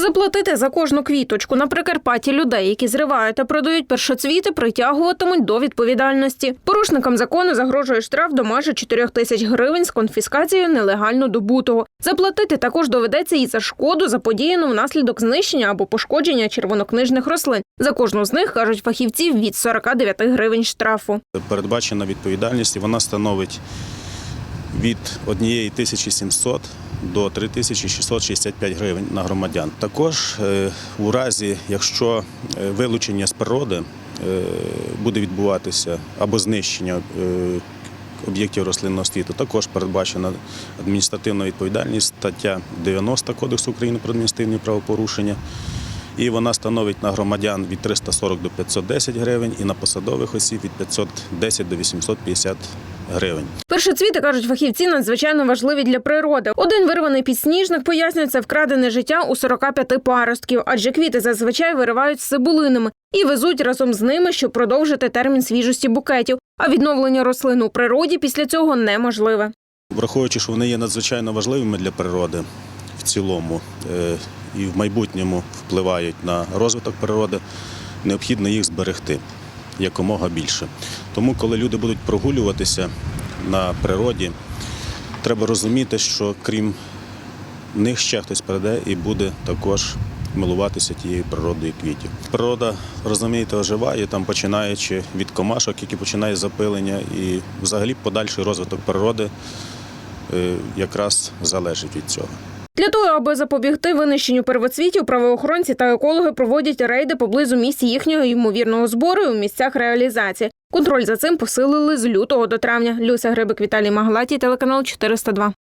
Заплатити за кожну квіточку на Прикарпатті людей, які зривають та продають першоцвіти, притягуватимуть до відповідальності. Порушникам закону загрожує штраф до майже 4 тисяч гривень з конфіскацією нелегально добутого. Заплатити також доведеться і за шкоду, заподіяну внаслідок знищення або пошкодження червонокнижних рослин. За кожну з них кажуть фахівці від 49 гривень штрафу. Передбачена відповідальність, і вона становить від 1700 до 3665 гривень на громадян. Також е, у разі, якщо е, вилучення з природи е, буде відбуватися або знищення об'єктів рослинного світу, також передбачена адміністративна відповідальність, стаття 90 Кодексу України про адміністративні правопорушення. І вона становить на громадян від 340 до 510 гривень і на посадових осіб від 510 до 850 гривень. Першоцвіти, кажуть фахівці, надзвичайно важливі для природи. Один вирваний підсніжник пояснюється вкрадене життя у 45 паростків, адже квіти зазвичай виривають з цибулинами і везуть разом з ними, щоб продовжити термін свіжості букетів. А відновлення рослин у природі після цього неможливе. Враховуючи, що вони є надзвичайно важливими для природи в цілому е, і в майбутньому впливають на розвиток природи, необхідно їх зберегти якомога більше. Тому, коли люди будуть прогулюватися на природі, треба розуміти, що крім них ще хтось прийде і буде також милуватися тією природою квітів. Природа, розумієте, оживає, там починаючи від комашок, які починають запилення, і взагалі подальший розвиток природи е, якраз залежить від цього. Для того, аби запобігти винищенню первоцвітів, правоохоронці та екологи проводять рейди поблизу місць їхнього ймовірного збору і у місцях реалізації. Контроль за цим посилили з лютого до травня. Люся Грибик, Віталій Маглаті, телеканал 402.